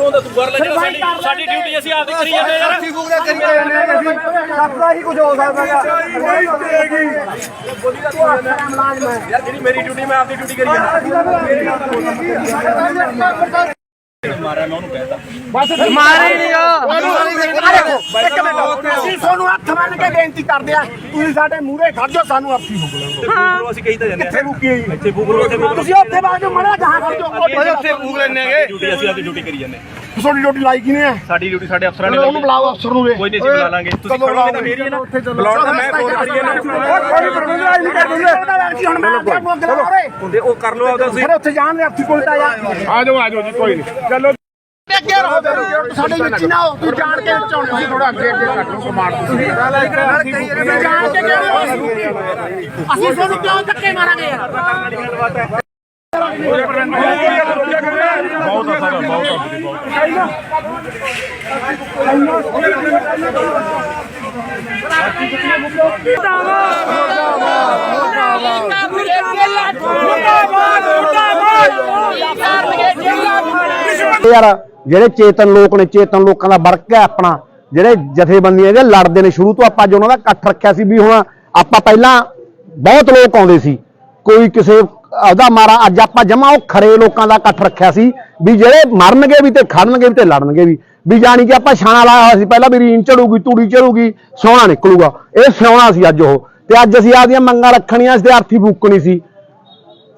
ਸਾਡੀ ਡਿਊਟੀ ਅਸੀਂ ਆਪਦੀ ਕਰੀ ਜਾਂਦੇ ਯਾਰ। ਸੱਤਾ ਹੀ ਕੁਝ ਹੋ ਸਕਦਾ ਹੈ ਯਾਰ ਜਿਹੜੀ ਮੇਰੀ ਡਿਊਟੀ ਮੈਂ ਆਪਦੀ ਡਿਊਟੀ ਕਰੀ ਜਾਂਦਾ। ਮਾਰੇ ਨਹੀਂ ਆ ਇੱਕ ਮਿੰਟ। ਅਸੀਂ ਤੁਹਾਨੂੰ ਹੱਥ ਬੰਨ ਕੇ ਬੇਨਤੀ ਕਰਦੇ ਆ ਤੁਸੀਂ ਸਾਡੇ ਮੂਹਰੇ ਖੜ ਜਾਓ ਸਾਨੂੰ ਆਪੀ ਬੂਗਲੋ ਅਸੀਂ ਕਹੀ ਤਾਂ ਜਾਂਦੇ ਕਿੱਥੇ ਰੁਕੀ ਹੋਈ। ਇੱਥੇ ਬੂਗਲੋ ਉੱਥੇ ਬੂਗਲੋ ਤੁਸੀਂ ਉੱਥੇ ਬਾਅਦ ਮੜਾ ਜਹਾਂ ਖੜ ਜਾਓ। ਓਏ ਉੱਥੇ ਬੂਗ ਲੈਣੇਗੇ ਡਿਊਟੀ ਅਸੀਂ ਆਪਦੀ ਡਿਊਟੀ ਕਰੀ ਜਾਂਦੇ ਤੁਹਾਡੀ ਡਿਊਟੀ ਲਾਈ ਕਿਨੇ ਹੈ ਸਾਡੀ ਡਿਊਟੀ ਸਾਡੇ ਅਫਸਰਾਂ ਨੇ ਉਹਨੂੰ ਲਾਈ ਬੁਲਾਓ ਅਫਸਰ ਨੂੰ ਕੋਈ ਨਹੀਂ ਅਸੀਂ ਬੁਲਾ ਲਾਂਗੇ ਤੁਸੀਂ ਖੜੋਗੇ ਤਾਂ ਮੇਰੀ ਹੈ ਨਾ ਬੁਲਾਉਣ ਤਾਂ ਮੈਂ ਫੋਨ ਕਰੀ ਜਾਂਦਾ ਕੋਈ ਪ੍ਰਬੰਧ ਨਹੀਂ ਕਰਦੇ ਹੁਣ ਮੈਂ ਅੱਗੇ ਅੱਗੋਂ ਅਗਲਾ ਹੋ ਰਹੇ ਹੁੰਦੇ ਉਹ ਕਰ ਲਓ ਆਪਦਾ ਤੁਸੀਂ ਫਿਰ ਉੱਥੇ ਜਾਣ ਦੇ ਆਪੀ ਕੋਲ ਤਾਂ ਆ ਆ ਜਾਓ ਆ ਜਾਓ ਜੀ ਕੋਈ ਨਹੀਂ ਚਲੋ ਅੱਗੇ ਰਹੋ ਸਾਡੇ ਵਿੱਚ ਹੀ ਨਾ ਹੋ ਤੁਸੀਂ ਜਾਣ ਕੇ ਵਿੱਚ ਆਉਣੇ ਥੋੜਾ ਅੱਗੇ ਅੱਗੇ ਕੱਟ ਲਓ ਕਮਾਂਡ ਤੁਸੀਂ ਜਾਣ ਕੇ ਕਿਹੜੇ ਹੋ ਅਸੀਂ ਤੁਹਾਨੂੰ ਕਿਉਂ ਧੱਕੇ ਮਾਰਾਂਗੇ ਯਾਰ ਬਹੁਤ ਆ ਸਾਰਾ ਬਹੁਤ ਯਾਰ, ਜਿਹੜੇ ਚੇਤਨ ਲੋਕ ਨੇ, ਚੇਤਨ ਲੋਕਾਂ ਦਾ ਵਰਕ ਹੈ ਆਪਣਾ। ਜਿਹੜੇ ਜਥੇਬੰਦੀਆਂ ਦੇ ਲੜਦੇ ਨੇ, ਸ਼ੁਰੂ ਤੋਂ ਆਪਾਂ ਅੱਜ ਉਹਨਾਂ ਦਾ ਇਕੱਠ ਰੱਖਿਆ ਸੀ ਵੀ ਹੁਣ ਆਪਾਂ ਪਹਿਲਾਂ ਬਹੁਤ ਲੋਕ ਆਉਂਦੇ ਸੀ। ਕੋਈ ਕਿਸੇ ਉਹਦਾ ਮਾਰਾ, ਅੱਜ ਆਪਾਂ ਜਮਾ ਉਹ ਖਰੇ ਲੋਕਾਂ ਦਾ ਇਕੱਠ ਰੱਖਿਆ ਸੀ। ਵੀ ਜਿਹੜੇ ਮਰਨਗੇ ਵੀ ਤੇ ਖੜਨਗੇ ਵੀ ਤੇ ਲੜਨਗੇ ਵੀ ਵੀ ਜਾਣੀ ਕਿ ਆਪਾਂ ਛਾਣਾ ਲਾਇਆ ਹੋਇਆ ਸੀ, ਪਹਿਲਾਂ ਵੀ ਰੀਨ ਚੜੂਗੀ ਤੂੜੀ ਚੜੂਗੀ ਸੋਹਣਾ ਨਿਕਲੂਗਾ, ਇਹ ਸਿਆਉਣਾ ਸੀ ਅੱਜ ਉਹ। ਤੇ ਅੱਜ ਅਸੀਂ ਆਪਦੀਆਂ ਮੰਗਾਂ ਰੱਖਣੀਆਂ ਸੀ ਤੇ ਅਰਥੀ ਫੂਕਣੀ ਸੀ।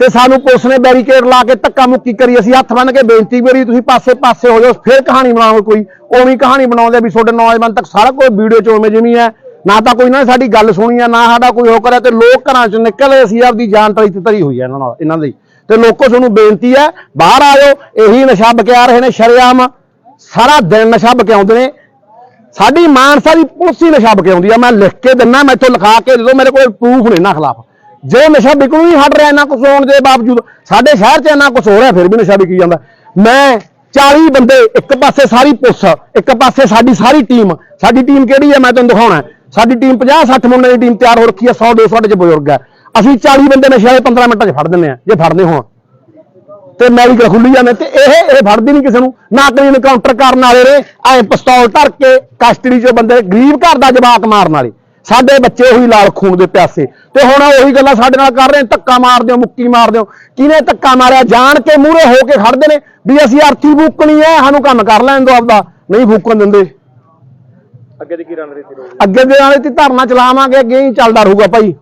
ਤੇ ਸਾਨੂੰ ਪੁਲਿਸ ਨੇ ਬੈਰੀਕੇਡ ਲਾ ਕੇ ਧੱਕਾ ਮੁੱਕੀ ਕਰੀ, ਅਸੀਂ ਹੱਥ ਬੰਨ ਕੇ ਬੇਨਤੀ ਕਰੀ, ਤੁਸੀਂ ਪਾਸੇ ਪਾਸੇ ਹੋ ਜਾਓ, ਫਿਰ ਕਹਾਣੀ ਬਣਾਓ ਕੋਈ। ਉਵੇਂ ਕਹਾਣੀ ਬਣਾਉਂਦੇ ਵੀ ਤੁਹਾਡੇ ਨੌਜਵਾਨ ਤੱਕ ਸਾਰਾ ਕੋਈ ਵੀਡੀਓ ਚ ਉਵੇਂ ਜਿਵੇਂ ਹੈ ਨਾ ਤਾਂ ਕੋਈ ਨਾ ਸਾਡੀ ਗੱਲ ਸੁਣੀ ਆ, ਨਾ ਸਾਡਾ ਕੋਈ ਹੋ ਕਰਿਆ ਤੇ ਲੋਕ ਘਰਾਂ ਚ ਨਿਕਲੇ ਅਸੀਂ ਆਪਦੀ ਜਾਨ ਤਲੀ ਤੇ ਧਰੀ ਹੋਈ ਹੈ ਇਹਨਾਂ ਨਾਲ, ਇਹਨਾਂ ਦੀ ਤੇ ਲੋਕੋ ਤੁਹਾਨੂੰ ਬੇਨਤੀ ਹੈ ਬਾਹਰ ਆਇਓ, ਇਹੀ ਨਸ਼ਾ ਬਕਿਆ ਰਹੇ ਨੇ, ਸ਼ਰੇਆਮ ਸਾਰਾ ਦਿਨ ਨਸ਼ਾ ਬਕਿਆਉਂਦੇ ਨੇ। ਸਾਡੀ ਮਾਨਸਾ ਦੀ ਪੁਲਿਸ ਹੀ ਨਸ਼ਾ ਬਕਿਆਉਂਦੀ ਆ। ਮੈਂ ਲਿਖ ਕੇ ਦਿੰਨਾ ਮੈਥੋਂ ਲਿਖਾ ਕੇ ਦੇ ਮੇਰੇ ਕੋਲ ਪ੍ਰੂਫ ਨੇ ਇਹਨਾਂ ਖਿਲਾਫ। ਜੇ ਨਸ਼ਾ ਵਿਕਣੋਂ ਹੀ ਹਟ ਰਿਹਾ, ਇੰਨਾ ਕੁਝ ਹੋਣ ਦੇ ਬਾਵਜੂਦ, ਸਾਡੇ ਸ਼ਹਿਰ 'ਚ ਇੰਨਾ ਕੁਝ ਹੋ ਰਿਹਾ, ਫਿਰ ਵੀ ਨਸ਼ਾ ਵਿਕੀ ਜਾਂਦਾ। ਮੈਂ 40 ਬੰਦੇ, ਇੱਕ ਪਾਸੇ ਸਾਰੀ ਪੁਲਿਸ, ਇੱਕ ਪਾਸੇ ਸਾਡੀ ਸਾਰੀ ਟੀਮ। ਸਾਡੀ ਟੀਮ ਕਿਹੜੀ ਹੈ ਮੈਂ ਤੁਹਾਨੂੰ ਦਿਖਾਉਣਾ। ਸਾਡੀ ਟੀਮ 50 60 ਮੁੰਡੇ ਦੀ ਟੀਮ ਤਿਆਰ ਹੋ ਰੱਖੀ ਹੈ 100 200 ਸਾਡੇ 'ਚ ਬਜ਼ੁਰਗ ਹੈ ਅਸੀਂ 40 ਬੰਦੇ ਨਸ਼ੇ ਵਾਲੇ 15 ਮਿੰਟਾਂ 'ਚ ਫੜ ਦਿੰਦੇ ਆ ਜੇ ਫੜਦੇ ਹੋਣ। ਤੇ ਮੈਡੀਕਲ ਖੁੱਲੀ ਜਾਂਦੇ ਤੇ ਇਹ ਇਹ ਫੜਦੀ ਨਹੀਂ ਕਿਸੇ ਨੂੰ। ਨਾ ਕੋਈ ਇਨਕਾਊਂਟਰ ਕਰਨ ਵਾਲੇ ਨੇ ਐ ਪਿਸਤੌਲ ਧਰ ਕੇ ਕਸਟਡੀ 'ਚ ਬੰਦੇ ਗਰੀਬ ਘਰ ਦਾ ਜਵਾਕ ਮਾਰਨ ਵਾਲੇ। ਸਾਡੇ ਬੱਚੇ ਉਹੀ ਲਾਲ ਖੂਨ ਦੇ ਪਿਆਸੇ। ਤੇ ਹੁਣ ਉਹੀ ਗੱਲਾਂ ਸਾਡੇ ਨਾਲ ਕਰ ਰਹੇ ਧੱਕਾ ਮਾਰ ਦਿਓ ਮੁੱਕੀ ਮਾਰ ਦਿਓ। ਕਿਹਨੇ ਧੱਕਾ ਮਾਰਿਆ? ਜਾਣ ਕੇ ਮੂਹਰੇ ਹੋ ਕੇ ਖੜਦੇ ਨੇ ਵੀ ਅਸੀਂ ਅਰਥੀ ਫੂਕਣੀ ਹੈ ਸਾਨੂੰ ਕੰਮ ਕਰ ਲੈਣ ਦਿਓ ਆਪਦਾ। ਨਹੀਂ ਫੂਕਣ ਦਿੰਦੇ। ਅੱਗੇ ਦੀ ਕੀ ਰਣਨੀਤੀ ਰਹੂਗੀ? ਅੱਗੇ ਦੇ ਵਾਲੇ ਤੇ ਧਰਨਾ ਚਲਾਵਾਂਗੇ ਅੱਗੇ ਹੀ ਚੱਲਦਾ ਰਹੂਗਾ ਭਾਈ।